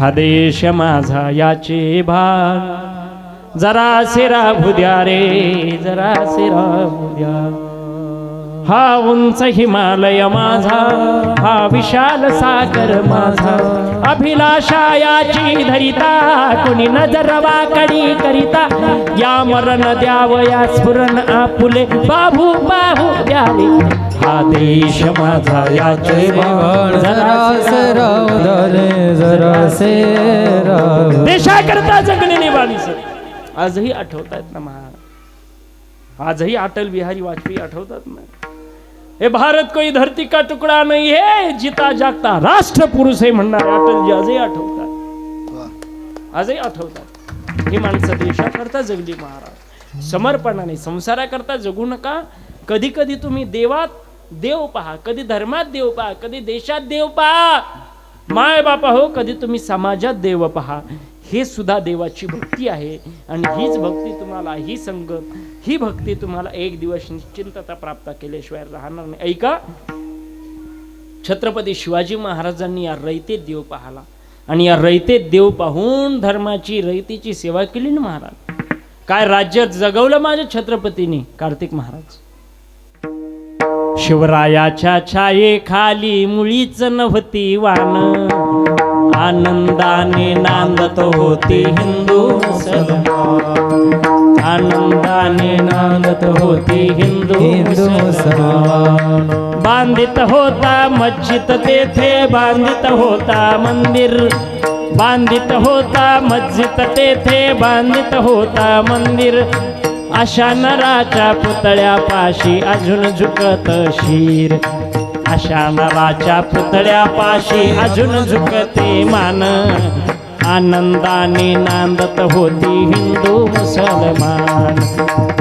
हा देश माझा याचे भाग. जरा सिरा भुद्या रे जरा सिरा भुद्या हा उंच हिमालय माझा हा विशाल सागर माझा. अभिलाषा याची धरिता कुणी नजर वाकडी करिता. या मरण द्यावया स्फुरण आपुले. बाबू बाहू द्यारे हा देश माझा याचे भाग. जरासे राव देशाकरता आजही आठवतायत ना महाराज आजही अटल बिहारी वाजपेयी आठवतात ना. हे भारत कोई धरती का तुकडा नाही है जिता जागता राष्ट्र पुरुष आहे म्हणणार अटलजी आजही आठवतात. आजही आठवतात. ही माणसं देशाकरता जगली महाराज. समर्पणाने संसाराकरता जगू नका. कधी कधी तुम्ही देवात देव पहा कधी धर्मात देव पहा कधी देशात देव पहा. माय बापा हो कधी तुम्ही समाजात देव पहा. हे सुद्धा देवाची भक्ती आहे. आणि हीच भक्ती तुम्हाला ही संगत ही भक्ती तुम्हाला एक दिवस निश्चिंतता प्राप्त केल्याशिवाय राहणार नाही. ऐका छत्रपती शिवाजी महाराजांनी या रयतेत देव पाहला. आणि या रयतेत देव पाहून धर्माची रयतेची सेवा केली ना महाराज. काय राज्य जगवलं माझ्या छत्रपतीने? कार्तिक महाराज. शिवरायाच्या छाये खाली मुळीच नव्हती वान आनंदाने नांदत होती हिंदू मुसलमान. आनंदाने नांदत होती हिंदू मुसलमान. बांधित होता मस्जिद तेथे बांधित होता मंदिर. बांधित होता मस्जिद तेथे बांधित होता मंदिर. अशा नराच्या पुतळ्यापाशी अजून झुकत शिर. अशा नराच्या पुतळ्यापाशी अजून झुकते मान. आनंदाने नांदत होती हिंदू मुसलमान.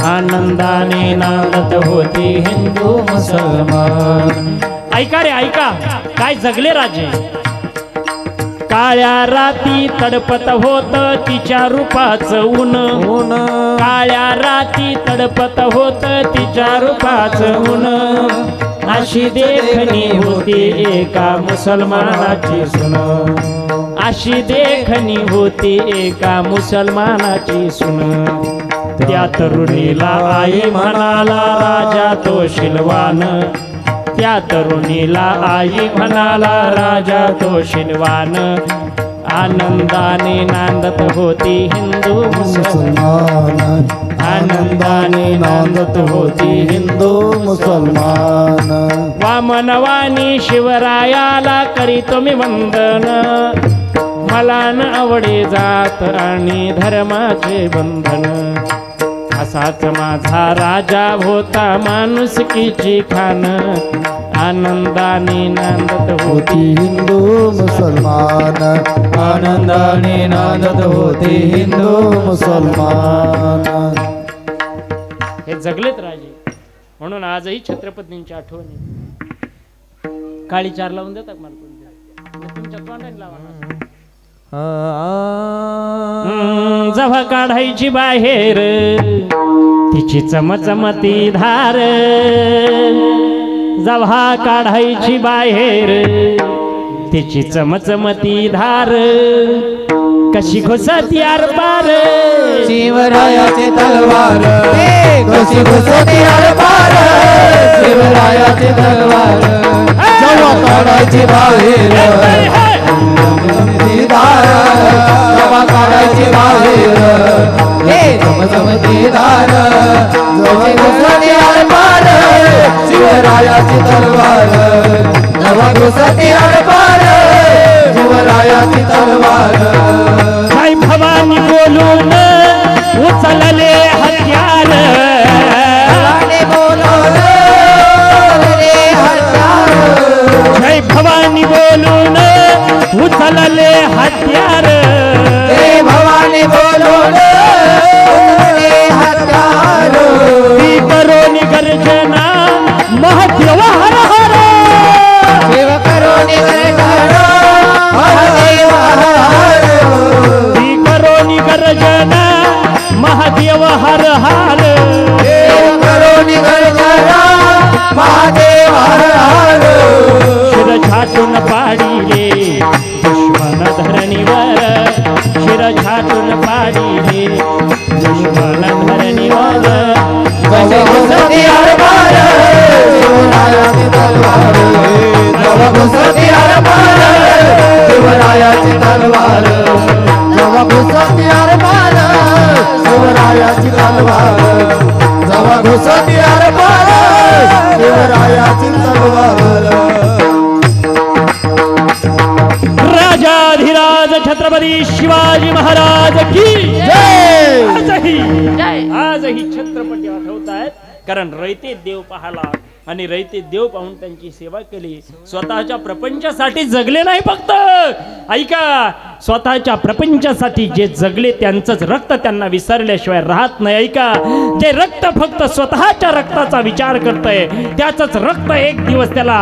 आनंदाने नांदत होती हिंदू मुसलमान. ऐका रे ऐका. काय जगले राजे? काळ्या राती तडपत होत तिच्या रूपाचं ऊन. ऊन. काळ्या राती तडपत होत तिच्या रूपाचं ऊन. अशी देखणी होती. एका मुसलमानाची सुन. अशी देखणी होती एका मुसलमानाची सुन. त्या तरुणीला आई म्हणाला राजा तो शिलवान. त्या तरुणीला आई म्हणाला राजा तो शिनवान आनंदाने नांदत होती हिंदू मुसलमान. आनंदाने नांदत होती हिंदू मुसलमान. वामनवानी शिवरायाला करी तुम्ही वंदन. मला न आवडे जात आणि धर्माचे बंधन. असाच माझा राजा होता माणुसकीची खान. आनंदाने नांदत होती हिंदू मुसलमान. आनंदाने नांदत होती हिंदू मुसलमान. हे जगलेत राजे. म्हणून आजही छत्रपतींची आठवण. काळी चार लावून देतात मला तुमच्या तुमच्या तोंडाने लावा जव्हा काढायची बाहेर. तिची चमचमती धार. जव्हा काढायची बाहेर तिची चमचमती धार. कशी घुसत यार पार. शिवरायाची तलवार. कशी घुसती पार. शिवरायाची तलवार. जेव्हा काढायची बाहेर ती समजमती दार कशी शिवरायाची तलवार. जेव्हा घुसती शिवरायाची तलवार. साई भवानी बोलून महादेव हर हर शिव करोनी गर्जना महादेव हर हर शिर छाटून पाडिले दुश्मन धरणीवर. शिर छाटून पाडी यशमान धरणी वार जवा घुसती आरपार शिवरायाची तलवार. घुसती शिवरायाची तलवार. घुसती शिवरायाची तलवार. जवा घुसती आरपार शिवरायाची तलवार. राजाधिराज छत्रपती शिवाजी महाराज की जय! आजही आजही छत्रपती आठवत आहेत कारण रयते देव पाहला आणि रयते देव पाहून त्यांची सेवा केली. स्वतःच्या प्रपंचासाठी जगले नाही फक्त. ऐका स्वतःच्या प्रपंचासाठी जे जगले त्यांचंच रक्त त्यांना विसरल्याशिवाय राहत नाही. ऐका जे रक्त फक्त स्वतःच्या रक्ताचा विचार करतंय त्याचंच रक्त एक दिवस त्याला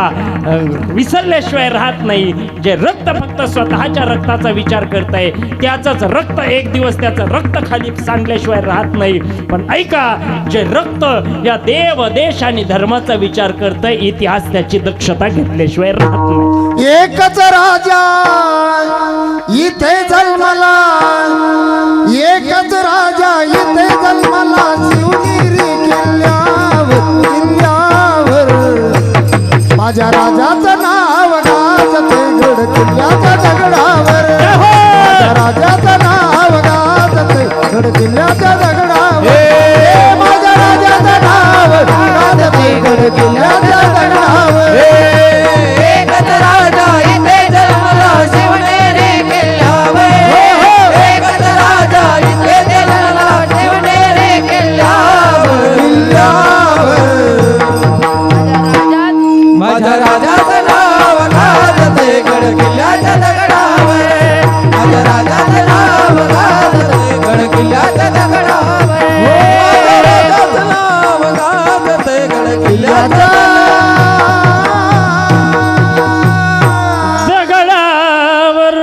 विसरल्याशिवाय राहत नाही. जे रक्त फक्त स्वतःच्या रक्ताचा विचार करतंय त्याचंच रक्त एक दिवस त्याचं रक्त खाली सांडल्याशिवाय राहत नाही. पण ऐका जे रक्त या देव देश आणि धर्माचा विचार करतंय इतिहास त्याची दक्षता घेतल्याशिवाय राहत नाही. एकच राजा इथे जन्मला. एकच राजा इथे जन्मला. शिवनेरी किल्ल्यावर किल्ल्यावर. माझ्या राजाचं नाव गाजते गड किल्ल्याचा दगडा. गाजते दगडावर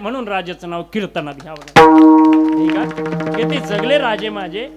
म्हणून राजाचं नाव कीर्तनात घ्यावं ठीक आहे? किती जगले राजे माझे.